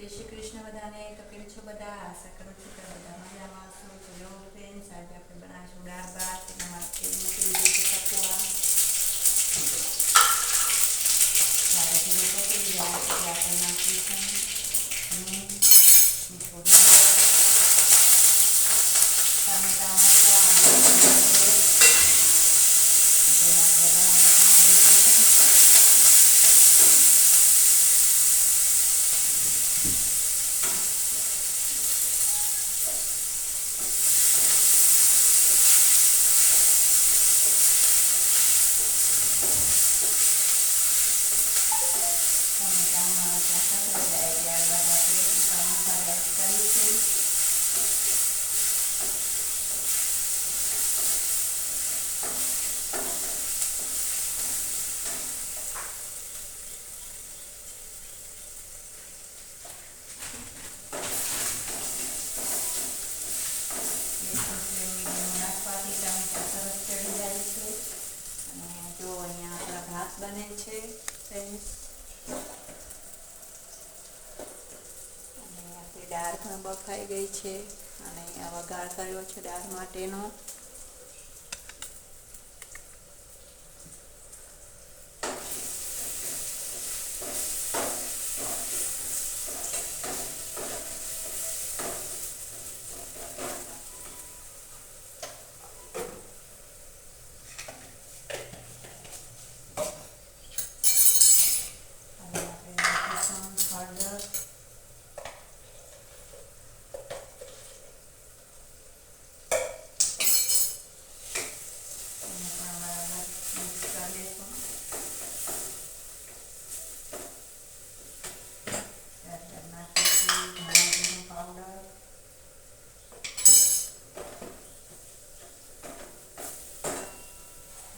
જય શ્રી કૃષ્ણ બધાને તો કેમ છો બધા આશા કરું છું કે બધા મજામાં છો તો જો ફ્રેન્ડ્સ આજે આપણે બનાવીશું દાળ ભાત એના માટે મૂકી દીધું પકવા. ત્યારે પકડી જાય એટલે આપણે નાખીશું હમ, મીઠો લીમડો, ટામેટાં મરચાં અને આપણે આપણે બનાવવાનું નાખીશું ટમેટામાં ચાસા થઈ જાય ત્યારબાદ આપણે સૂકા મસાલા એડ કરીશું ગેસની ફ્લેમ મીડિયમ રાખવાથી ટમેટા સરસ ચડી જાય છે અને જો અહીંયા આપણા ભાત બને છે ફ્રેન્ડ્સ અને આપણી દાળ પણ બફાઈ ગઈ છે અને આવા ગાળ કર્યો છે દાળ માટેનો અને આપણે નાખીશું હળદર એને પણ બરાબર મિક્સ કરી દઈશું ત્યારબાદ નાખીશું ધનિયા જીરું પાવડર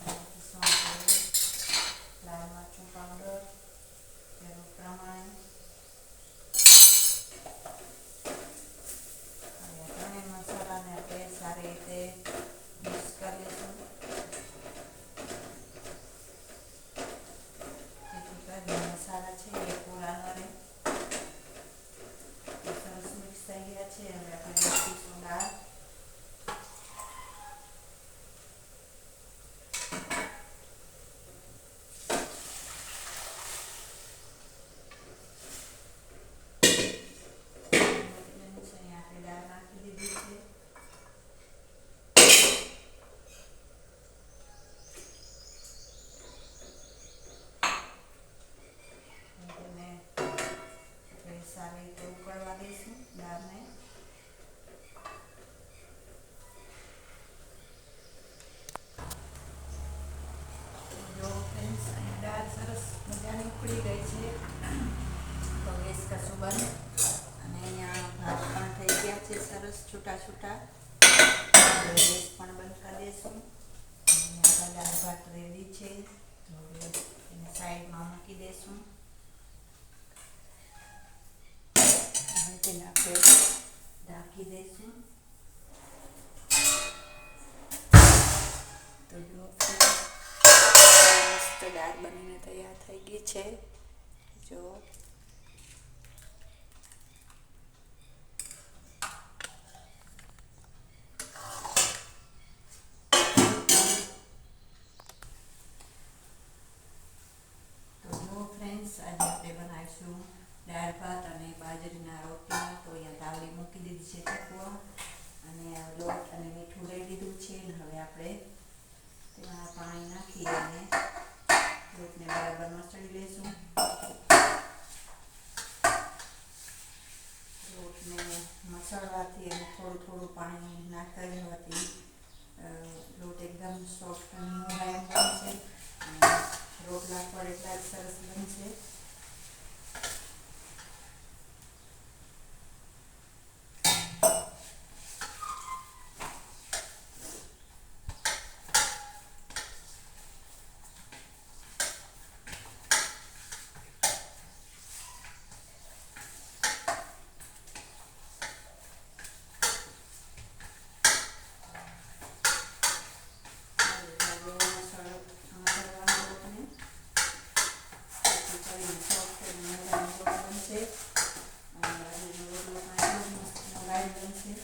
નાખીશું આપણે લાલ મરચું પાવડર જરૂર પ્રમાણે અને ત્રણેય મસાલાને આપણે સારી રીતે મિક્સ કરી લઈશું જેથી કરીને મસાલા છે એ પૂરા ન રહે એ સરસ મિક્સ થઈ ગયા છે હવે આપણે નાખીશું દાળ અહીંયા આપણે દાળ નાખી દીધી છે તેને આપણે સારી રીતે ઉકળવા દઈશું દાળને જો ફ્રેન્ડ્સ અહીં દાળ સરસ મજાની ઉકળી ગઈ છે. તો ગેસ કશું બંધ. અને અહીંયા ભાત પણ થઈ ગયા છે, સરસ છૂટા છૂટા. ગેસ પણ બંધ કરી દઈશું. આપણા દાળ ભાત રેડી છે, તો એને સાઈડમાં મૂકી દઈશું. હવે તેને આપણે થઈ ગઈ છે. જો. આપણે બનાવીશું દાળ ભાત અને બાજરીના રોટલા. તો અહીંયા તાવડી મૂકી દીધી છે ચકવા અને લોટ અને મીઠું લઈ લીધું છે. અને હવે આપણે તેમાં પાણી નાખી લોટને બરાબર મસળી લઈશું લોટને મસળવાથી અને થોડું થોડું પાણી નાખતા અ, લોટ એકદમ સોફ્ટ અને મુલાયમ બનશે રોટલા પર એટલા જ સરસ બનશે અને છે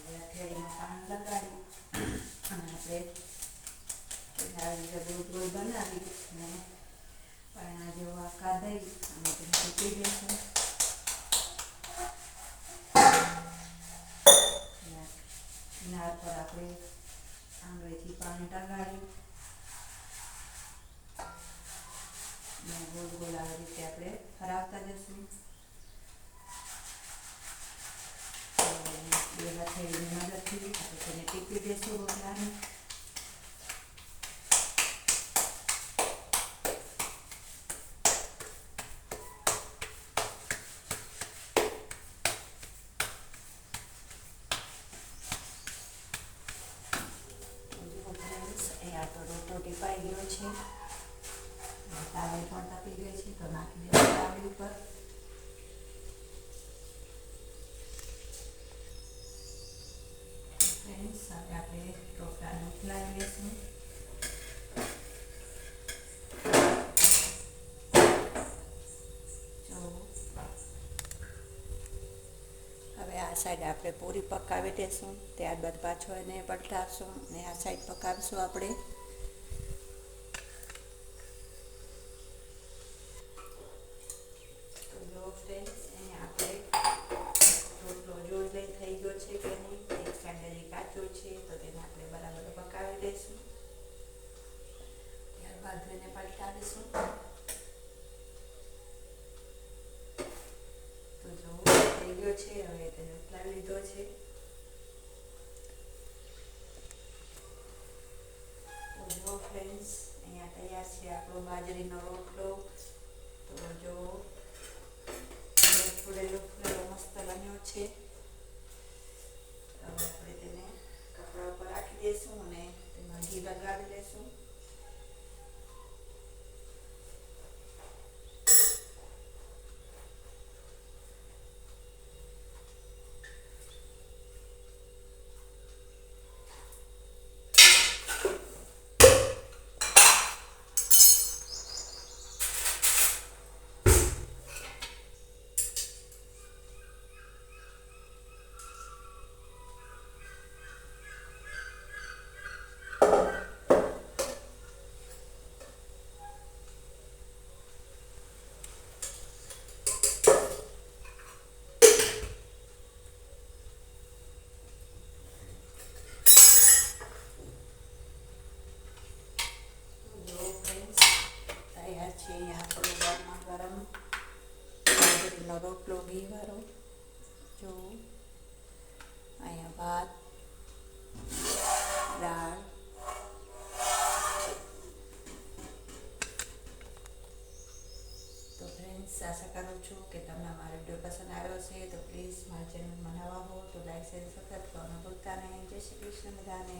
હવે હથેળીમાં પાણી લગાડી અને આપણે આવી રીતે ગોળ ગોળ બનાવી અને પાણા જેવો આકાર દઈ અને તેને મૂકી દઈશું અને કિનાર પર આપણે આંગળીથી પાણી ટગાડી અને ગોળ ગોળ આવી રીતે આપણે ફરાવતા જશું. બે હથેળીની મદદથી આપણે તેને ટીપી દેશું રોટલાને જુઓ friends, અહીંયા તો રોટલો ટીપાઈ ગયો છે તાવે પણ તપી ગઈ છે તો નાખી દઈશું તાવડી ઉપર ફ્રેન્ડ્સ હવે આપણે રોટલાને ઉથલાવી હવે આ સાઈડ આપણે પૂરી પકાવી દઈશું ત્યારબાદ પાછો એને પલટાવશું અને આ સાઈડ પકાવીશું આપણે તો જો ફ્રેન્ડ્સ અહીંયા આપણે રોટલો જોઈ લઈ થઈ ગયો છે કે નહીં એક સાઈડ હજી કાચો છે તો તેને આપણે બરાબર પકાવી દઈશું ત્યારબાદ એને પલટાવીશું તો જો થઈ ગયો છે હવે તેને ઉતલાવી લીધો છે. ફ્રેન્ડ્સ અહીંયા તૈયાર છે આપણો બાજરીનો રોટલો તો જો ફૂલેલો ફૂલેલો મસ્ત બન્યો છે હવે આપણે તેને કપડા ઉપર રાખી દઈશું અને તેમાં ઘી લગાડી દઈશું જો ફ્રેન્ડ્સ તૈયાર છે અહીંયા આપણો ગરમા ગરમ બાજરીનો રોટલો ઘીવાળો જો અહીંયા ભાત દાળ તો ફ્રેન્ડ્સ આશા કરું છું કે તમને મારો વીડિયો પસંદ આવ્યો છે તો પ્લીઝ મારી ચેનલ બનાવવા હો તો લાઈક શેર સબસ્ક્રાઈબ કરવાનું ભૂલતા નહીં શ્રી કૃષ્ણ બધાને